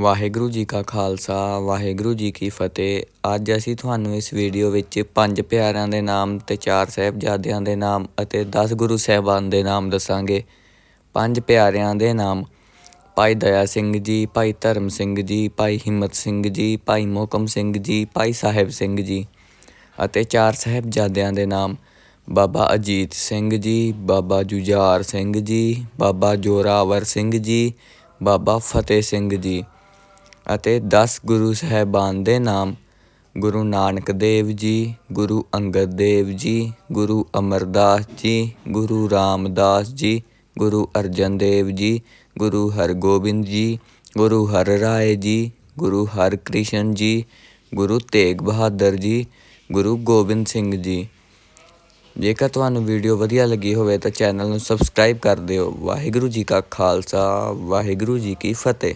ਵਾਹਿਗੁਰੂ ਜੀ ਕਾ ਖਾਲਸਾ, ਵਾਹਿਗੁਰੂ ਜੀ ਕੀ ਫਤਿਹ। ਅੱਜ ਅਸੀਂ ਤੁਹਾਨੂੰ ਇਸ ਵੀਡੀਓ ਵਿੱਚ ਪੰਜ ਪਿਆਰਿਆਂ ਦੇ ਨਾਮ ਤੇ ਚਾਰ ਸਾਹਿਬਜ਼ਾਦਿਆਂ ਦੇ ਨਾਮ ਅਤੇ 10 ਗੁਰੂ ਸਾਹਿਬਾਨ ਦੇ ਨਾਮ ਦੱਸਾਂਗੇ। ਪੰਜ ਪਿਆਰਿਆਂ ਦੇ ਨਾਮ। ਭਾਈ ਦਇਆ ਸਿੰਘ ਜੀ, ਭਾਈ ਧਰਮ ਸਿੰਘ ਜੀ, ਭਾਈ ਹਿੰਮਤ ਸਿੰਘ ਜੀ, ਭਾਈ ਮੋਕਮ ਸਿੰਘ ਜੀ, ਭਾਈ ਸਾਹਿਬ ਸਿੰਘ ਜੀ ਅਤੇ ਚਾਰ ਸਾਹਿਬਜ਼ਾਦਿਆਂ ਦੇ ਨਾਮ। ਬਾਬਾ ਅਜੀਤ ਸਿੰਘ ਜੀ, ਬਾਬਾ ਜੁਝਾਰ ਸਿੰਘ ਜੀ, ਬਾਬਾ ਜੋਰਾਵਰ ਸਿੰਘ ਜੀ, ਬਾਬਾ ਫਤਿਹ ਸਿੰਘ ਜੀ। ਅਤੇ 10 ਗੁਰੂ ਸਾਹਿਬਾਨ ਦੇ ਨਾਮ, ਗੁਰੂ ਨਾਨਕ ਦੇਵ ਜੀ, ਗੁਰੂ ਅੰਗਦ ਦੇਵ ਜੀ, ਗੁਰੂ ਅਮਰਦਾਸ ਜੀ, ਗੁਰੂ ਰਾਮਦਾਸ ਜੀ, ਗੁਰੂ ਅਰਜਨ ਦੇਵ ਜੀ, ਗੁਰੂ ਹਰਗੋਬਿੰਦ ਜੀ, ਗੁਰੂ ਹਰ ਰਾਏ ਜੀ, ਗੁਰੂ ਹਰਕ੍ਰਿਸ਼ਨ ਜੀ, ਗੁਰੂ ਤੇਗ ਬਹਾਦਰ ਜੀ, ਗੁਰੂ ਗੋਬਿੰਦ ਸਿੰਘ ਜੀ। ਜੇਕਰ ਤੁਹਾਨੂੰ ਵੀਡੀਓ ਵਧੀਆ ਲੱਗੀ ਹੋਵੇ ਤਾਂ ਚੈਨਲ ਨੂੰ ਸਬਸਕ੍ਰਾਈਬ ਕਰ ਦਿਓ। ਵਾਹਿਗੁਰੂ ਜੀ ਕਾ ਖਾਲਸਾ, ਵਾਹਿਗੁਰੂ ਜੀ ਕੀ ਫਤਿਹ।